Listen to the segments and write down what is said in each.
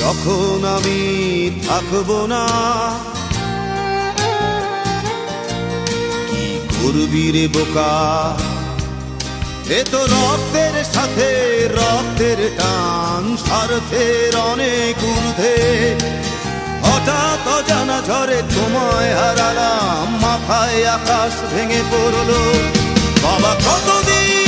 যখন আমি থাকব না, কি করবি রে বোকা? এ তো রক্তের সাথে রক্তের টান, স্বার্থের অনেক ঊর্ধ্বে। হঠাৎ জানা ঝরে তোমায় হারালাম, মাথায় আকাশ ভেঙে পড়ল। বাবা, কতদিন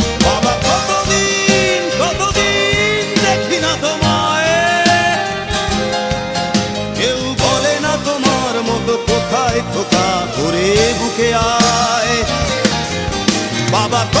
বাবা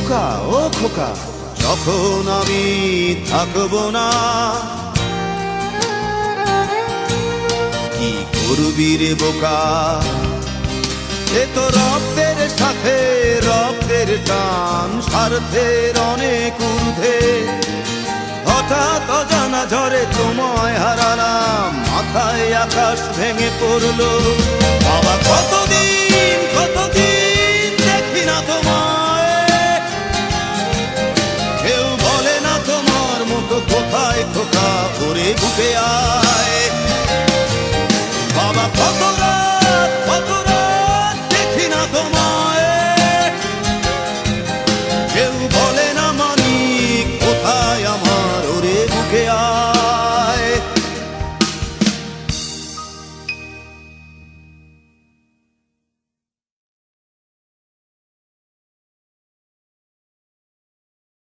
খোকা, ও খোকা, যখন আমি থাকব না, কি করবি রে বোকা? এ তো রক্তের সাথে, রক্তের টান, স্বার্থের অনেক ঊর্ধ্বে। হঠাৎ অজানা ঝরে তোমায় হারালাম, মাথায় আকাশ ভেঙে পড়ল। বাবা, কতদিন কেউ বলে